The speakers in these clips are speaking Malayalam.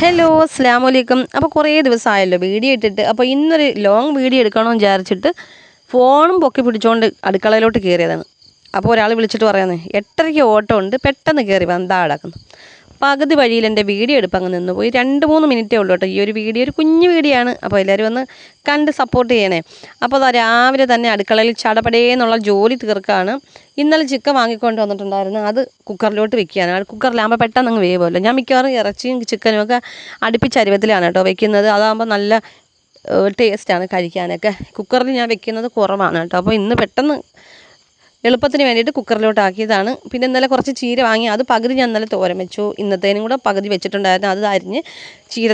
ഹലോ അസ്സാം വലൈക്കും അപ്പോൾ കുറേ ദിവസമായല്ലോ വീഡിയോ ഇട്ടിട്ട്. അപ്പോൾ ഇന്നൊരു ലോങ് വീഡിയോ എടുക്കണമെന്ന് വിചാരിച്ചിട്ട് ഫോണും പൊക്കി പിടിച്ചുകൊണ്ട് അടുക്കളയിലോട്ട് കയറിയതാണ് അപ്പോൾ ഒരാൾ വിളിച്ചിട്ട് പറയുന്നത് എട്ടരയ്ക്ക് ഓട്ടം ഉണ്ട് പെട്ടെന്ന് കയറി വന്താ അടക്കുന്നു. പകുതി വഴിയിൽ എന്റെ വീഡിയോ എടുപ്പ് അങ്ങ് നിന്ന് പോയി. രണ്ട് മൂന്ന് മിനിറ്റേ ഉള്ളൂ കേട്ടോ. ഈ ഒരു വീഡിയോ ഒരു കുഞ്ഞു വീഡിയോ ആണ്. അപ്പോൾ എല്ലാവരും ഒന്ന് കണ്ട് സപ്പോർട്ട് ചെയ്യണേ. അപ്പോൾ അതാ രാവിലെ തന്നെ അടുക്കളയിൽ ചടപടേന്നുള്ള ജോലി തീർക്കാണ്. ഇന്നലെ ചിക്കൻ വാങ്ങിക്കൊണ്ട് വന്നിട്ടുണ്ടായിരുന്നു. അത് കുക്കറിലോട്ട് വെക്കുകയാണ്. കുക്കറിലാകുമ്പോൾ പെട്ടെന്ന് അങ്ങ് വേവുമല്ലോ. ഞാൻ മിക്കവാറും ഇറച്ചിയും ചിക്കനും ഒക്കെ അടുപ്പിച്ചരുവത്തിലാണ് കേട്ടോ വെക്കുന്നത്. അതാകുമ്പോൾ നല്ല ടേസ്റ്റാണ് കഴിക്കാനൊക്കെ. കുക്കറിൽ ഞാൻ വെക്കുന്നത് കുറവാണ് കേട്ടോ. അപ്പോൾ ഇന്ന് പെട്ടെന്ന് എളുപ്പത്തിന് വേണ്ടിയിട്ട് കുക്കറിലോട്ട് ആക്കിയതാണ്. പിന്നെ ഇന്നലെ കുറച്ച് ചീര വാങ്ങി അത് പകുതി ഞാൻ ഇന്നലെ തോരൻ വെച്ചു. ഇന്നത്തേനും കൂടെ പകുതി വെച്ചിട്ടുണ്ടായിരുന്നു. അത് അരിഞ്ഞ്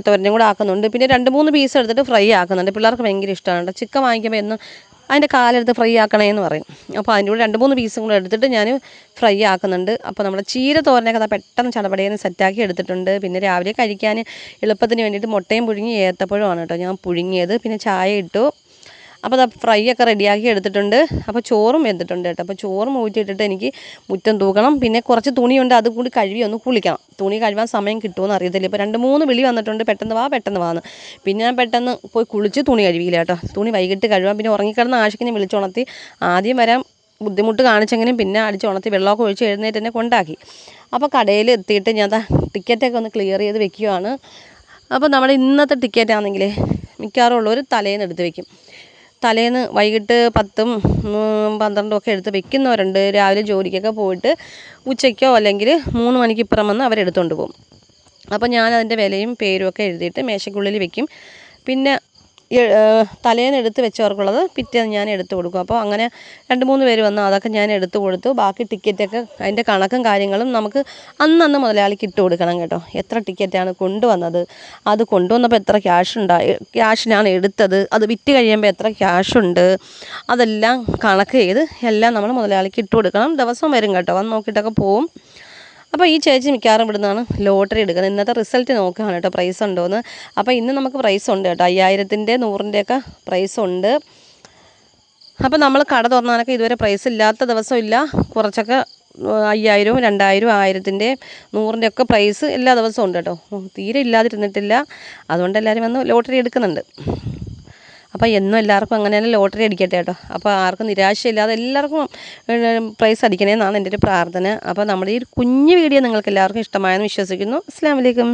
തോരനും കൂടെ ആക്കുന്നുണ്ട്. പിന്നെ രണ്ട് മൂന്ന് പീസ് എടുത്തിട്ട് ഫ്രൈ ആക്കുന്നുണ്ട്. പിള്ളേർക്ക് ഭയങ്കര ഇഷ്ടമാണ് ചിക്കൻ വാങ്ങിക്കുമ്പോൾ എന്നും അതിന്റെ കാലെടുത്ത് ഫ്രൈ ആക്കണേ എന്ന് പറയും. അപ്പോൾ അതിന്റെ കൂടെ രണ്ട് മൂന്ന് പീസും കൂടെ എടുത്തിട്ട് ഞാൻ ഫ്രൈ ആക്കുന്നുണ്ട്. അപ്പോൾ നമ്മുടെ ചീര തോരനൊക്കെ പെട്ടെന്ന് ചടപടയെന്ന് സെറ്റാക്കി എടുത്തിട്ടുണ്ട്. പിന്നെ രാവിലെ കഴിക്കാൻ എളുപ്പത്തിന് വേണ്ടിയിട്ട് മുട്ടയും പുഴുങ്ങി ഏത്തപ്പഴമാണ് കേട്ടോ ഞാൻ പുഴുങ്ങിയത്. പിന്നെ ചായ ഇട്ടു. അപ്പോൾ അത് ഫ്രൈ ഒക്കെ റെഡിയാക്കി എടുത്തിട്ടുണ്ട്. അപ്പോൾ ചോറും വെന്തിട്ടുണ്ട് കേട്ടോ. അപ്പോൾ ചോറും ഊറ്റിയിട്ടിട്ട് എനിക്ക് മുറ്റം തൂക്കണം. പിന്നെ കുറച്ച് തുണിയുണ്ട് അത് കൂടി കഴുകി ഒന്ന് കുളിക്കണം. തുണി കഴുകാൻ സമയം കിട്ടുമെന്ന് അറിയത്തില്ല. ഇപ്പോൾ രണ്ട് മൂന്ന് വിളി വന്നിട്ടുണ്ട്. പെട്ടെന്ന് വാ പെട്ടെന്ന് വാന്ന്. പിന്നെ ഞാൻ പെട്ടെന്ന് പോയി കുളിച്ച് തുണി കഴുകിയില്ല കേട്ടോ. തുണി വൈകിട്ട് കഴുകാം പിന്നെ ഉറങ്ങിക്കിടന്ന ആശിക്കിനെ വിളിച്ചുണർത്തി. ആദ്യം വരാൻ ബുദ്ധിമുട്ട് കാണിച്ചെങ്കിലും പിന്നെ അടിച്ച് ഉണർത്തി വെള്ളമൊക്കെ ഒഴിച്ച് എഴുന്നേറ്റ് തന്നെ കൊണ്ടാക്കി. അപ്പോൾ കടയിൽ എത്തിയിട്ട് ഞാൻ ടിക്കറ്റൊക്കെ ഒന്ന് ക്ലിയർ ചെയ്ത് വെക്കുകയാണ് അപ്പോൾ നമ്മുടെ ഇന്നത്തെ ടിക്കറ്റ് ആണെങ്കിൽ മിക്കവാറും ഉള്ളവർ തലേന്ന് എടുത്ത് വെക്കും. തലേന്ന് വൈകിട്ട് പത്തും പന്ത്രണ്ടും ഒക്കെ എടുത്ത് വെക്കുന്നവരുണ്ട്. രാവിലെ ജോലിക്കൊക്കെ പോയിട്ട് ഉച്ചയ്ക്കോ അല്ലെങ്കിൽ മൂന്ന് മണിക്ക് ഇപ്പുറം വന്ന് അവരെടുത്തുകൊണ്ട് പോകും. അപ്പോൾ ഞാൻ അതിന്റെ വിലയും പേരും ഒക്കെ എഴുതിയിട്ട് മേശക്കുള്ളിൽ വെക്കും. പിന്നെ തലേന്ന് എടുത്ത് വെച്ചവർക്കുള്ളത് പിറ്റേന്ന് ഞാൻ എടുത്ത് കൊടുക്കും. അപ്പോൾ അങ്ങനെ രണ്ട് മൂന്ന് പേര് വന്ന് അതൊക്കെ ഞാൻ എടുത്ത് കൊടുത്തു. ബാക്കി ടിക്കറ്റൊക്കെ അതിന്റെ കണക്കും കാര്യങ്ങളും നമുക്ക് അന്നന്ന് മുതലാളിക്ക് ഇട്ട് കൊടുക്കണം കേട്ടോ. എത്ര ടിക്കറ്റാണ് കൊണ്ടുവന്നത്? അത് കൊണ്ടുവന്നപ്പോൾ എത്ര ക്യാഷ് ഉണ്ടായി ക്യാഷിനാണ് എടുത്തത്? അത് വിറ്റ് കഴിയുമ്പോൾ എത്ര ക്യാഷുണ്ട് അതെല്ലാം കണക്ക് ചെയ്ത് എല്ലാം നമ്മൾ മുതലാളിക്ക് ഇട്ട് കൊടുക്കണം. ദിവസം വരും കേട്ടോ. വന്ന് നോക്കിയിട്ടൊക്കെ പോവും. അപ്പോൾ ഈ ചേച്ചി മിക്കവാറും ഇവിടുന്നാണ് ലോട്ടറി എടുക്കുന്നത്. ഇന്നത്തെ റിസൾട്ട് നോക്കുകയാണ് കേട്ടോ. പ്രൈസ് ഉണ്ടോയെന്ന് അപ്പോൾ ഇന്ന് നമുക്ക് പ്രൈസ് ഉണ്ട് കേട്ടോ. അയ്യായിരത്തിന്റെ നൂറിന്റെയൊക്കെ പ്രൈസ് ഉണ്ട്. അപ്പോൾ നമ്മൾ കട തുറന്നാനൊക്കെ ഇതുവരെ പ്രൈസ് ഇല്ലാത്ത ദിവസം ഇല്ല. കുറച്ചൊക്കെ അയ്യായിരവും രണ്ടായിരവും ആയിരത്തിന്റെ നൂറിന്റെ ഒക്കെ പ്രൈസ് എല്ലാ ദിവസവും ഉണ്ട് കേട്ടോ. തീരെ ഇല്ലാതിരുന്നിട്ടില്ല. അതുകൊണ്ട് എല്ലാവരും വന്ന് ലോട്ടറി എടുക്കുന്നുണ്ട്. അപ്പോൾ എന്നും എല്ലാവർക്കും അങ്ങനെ തന്നെ ലോട്ടറി അടിക്കട്ടെ കേട്ടോ. അപ്പോൾ ആർക്കും നിരാശയില്ലാതെ എല്ലാവർക്കും പ്രൈസ് അടിക്കണേ എന്നാണ് എന്റെ ഒരു പ്രാർത്ഥന. അപ്പോൾ നമ്മുടെ ഈ കുഞ്ഞു വീഡിയോ നിങ്ങൾക്ക് എല്ലാവർക്കും ഇഷ്ടമായെന്ന് വിശ്വസിക്കുന്നു. അസ്സാം വലൈക്കും